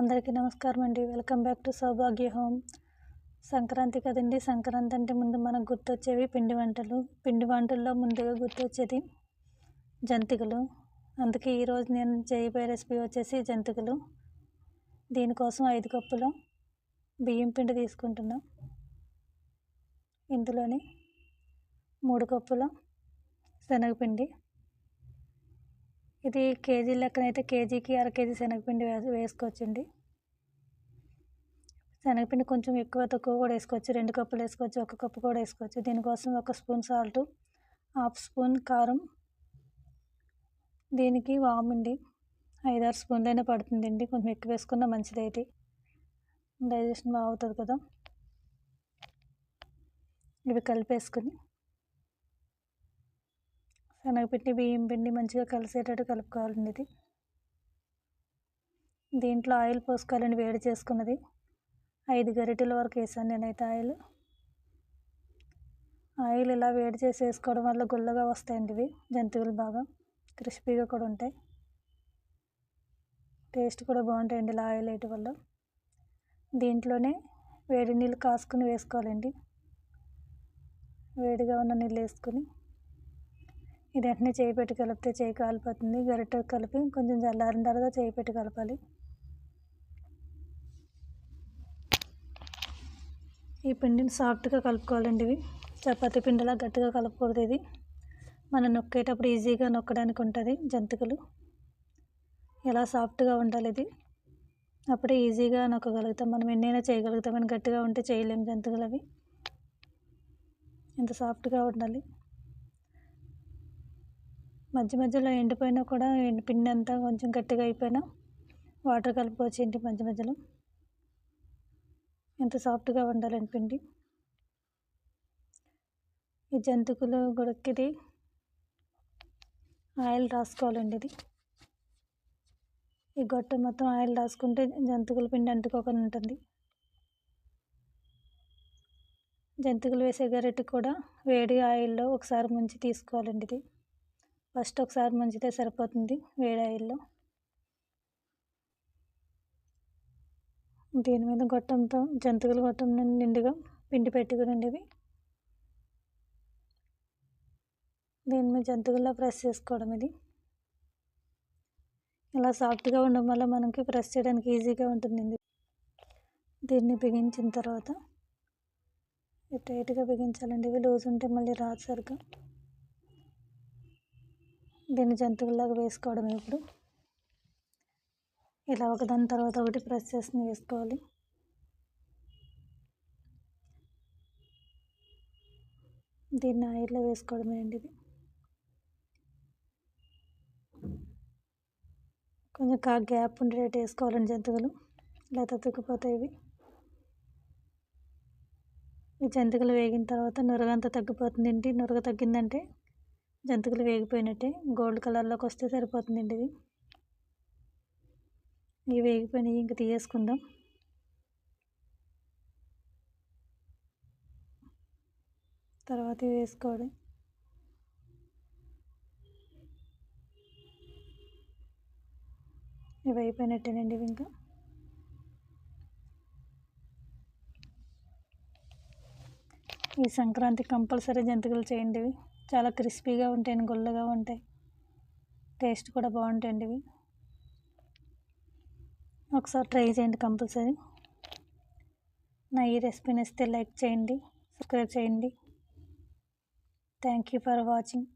అందరికీ నమస్కారం అండి. Welcome back to Saubhagya home. Sankranti కదండి. సంక్రాంతి అంటే ముందు మనకు గుర్తొచ్చేవి పిండి వంటలు. పిండి వంటల్లో ముందుగా గుర్తొచ్చేది జంతికలు. అందుకే ఈరోజు నేను చేయబోయే రెసిపీ వచ్చేసి జంతికలు. దీనికోసం ఐదు కప్పులు బియ్యం పిండి తీసుకుంటున్నాం. ఇందులోని మూడు కప్పుల శనగపిండి. ఇది కేజీ లెక్కనైతే కేజీకి అర కేజీ శనగపిండి వే వేసుకోవచ్చండి. శనగపిండి కొంచెం ఎక్కువ తక్కువ కూడా వేసుకోవచ్చు. రెండు కప్పులు వేసుకోవచ్చు ఒక కప్పు కూడా వేసుకోవచ్చు. దీనికోసం ఒక స్పూన్ సాల్ట్ హాఫ్ స్పూన్ కారం. దీనికి వామండి ఐదారు స్పూన్లైనా పడుతుందండి. కొంచెం ఎక్కువ వేసుకున్న మంచిది అయితే డైజెషన్ బాగుతుంది కదా. ఇవి కలిపేసుకుని శనగపిండి బియ్యం పిండి మంచిగా కలిసేటట్టు కలుపుకోవాలండి ఇది. దీంట్లో ఆయిల్ పోసుకోవాలండి వేడి చేసుకున్నది. ఐదు గరిటెల వరకు వేసాను నేనైతే ఆయిల్. ఆయిల్ ఇలా వేడి చేసి వేసుకోవడం వల్ల గుల్లగా వస్తాయండి ఇవి జంతువులు బాగా క్రిస్పీగా కూడా ఉంటాయి. టేస్ట్ కూడా బాగుంటాయండి ఇలా ఆయిల్ వేయటం వల్ల. దీంట్లోనే వేడి నీళ్ళు కాసుకుని వేసుకోవాలండి. వేడిగా ఉన్న నీళ్ళు వేసుకుని ఇది వెంటనే చేయి పెట్టి కలిపితే చేయి కాలిపోతుంది. గరిట కలిపి కొంచెం చల్లారిన తర్వాత చేయి పెట్టి కలపాలి. ఈ పిండిని సాఫ్ట్గా కలుపుకోవాలండి ఇవి. చపాతి పిండిలా గట్టిగా కలపకూడదు ఇది. మనం నొక్కేటప్పుడు ఈజీగా నొక్కడానికి ఉంటుంది జంతికలు. ఎలా సాఫ్ట్గా ఉండాలి ఇది? అప్పుడే ఈజీగా నొక్కగలుగుతాం. మనం ఎన్నైనా చేయగలుగుతాం. కానీ గట్టిగా ఉంటే చేయలేము జంతికలు అవి. ఇంత సాఫ్ట్గా ఉండాలి. మధ్య మధ్యలో ఎండిపోయినా కూడా పిండి అంతా కొంచెం గట్టిగా అయిపోయినా వాటర్ కలుపుకోవచ్చు మధ్య మధ్యలో? ఎంత సాఫ్ట్గా ఉండాలండి పిండి? ఈ జంతుకులు గుడక్కిది. ఆయిల్ రాసుకోవాలండి ఇది. ఈ గొట్ట మొత్తం ఆయిల్ రాసుకుంటే జంతుకుల పిండి అంటుకోకుండా ఉంటుంది. జంతికలు వేసే గరిటె కూడా వేడి ఆయిల్లో ఒకసారి ముంచి తీసుకోవాలండి ఇది. ఫస్ట్ ఒకసారి ముంచితే సరిపోతుంది వేడాయిల్లో దీని మీద గొట్టంతో జంతికల గొట్టం నిండుగా పిండి పెట్టుకునండి దీని మీద జంతికల్లో ప్రెస్ చేసుకోవడం ఇది. ఇలా సాఫ్ట్గా ఉండడం వల్ల మనకి ప్రెస్ చేయడానికి ఈజీగా ఉంటుంది దీన్ని బిగించిన తర్వాత టైట్గా బిగించాలండి. ఇవి లూజ్ ఉంటే మళ్ళీ రాదు సరిగ్గా. దీన్ని జంతువుల్లాగా వేసుకోవడం ఇప్పుడు. ఇలా ఒకదాని తర్వాత ఒకటి ప్రెస్ చేసి వేసుకోవాలి. దీన్ని ఆయిల్లో వేసుకోవడమే అండి ఇది. కొంచెం కా గ్యాప్ ఉండేటట్టు వేసుకోవాలండి జంతువులు. ఇలా తగ్గిపోతాయి ఇవి. ఈ జంతికలు వేగిన తర్వాత నురగంతా తగ్గిపోతుందండి. నురగ తగ్గిందంటే జంతికలు వేగిపోయినట్టే. గోల్డ్ కలర్లోకి వస్తే సరిపోతుందండి ఇది ఇవి వేగిపోయినాయి. ఇంక తీసేసుకుందాం. తర్వాత ఇవి వేసుకోవడం ఇవి అయిపోయినట్టేనండి ఇవి ఇంకా. ఈ సంక్రాంతి కంపల్సరీ జంతికలు చేయండి ఇవి. చాలా క్రిస్పీగా ఉంటాయి గుల్లగా ఉంటాయి. టేస్ట్ కూడా బాగుంటాయండి ఇవి. ఒకసారి ట్రై చేయండి కంపల్సరీ. నా ఈ రెసిపీ నచ్చితే లైక్ చేయండి సబ్స్క్రైబ్ చేయండి. Thank you for watching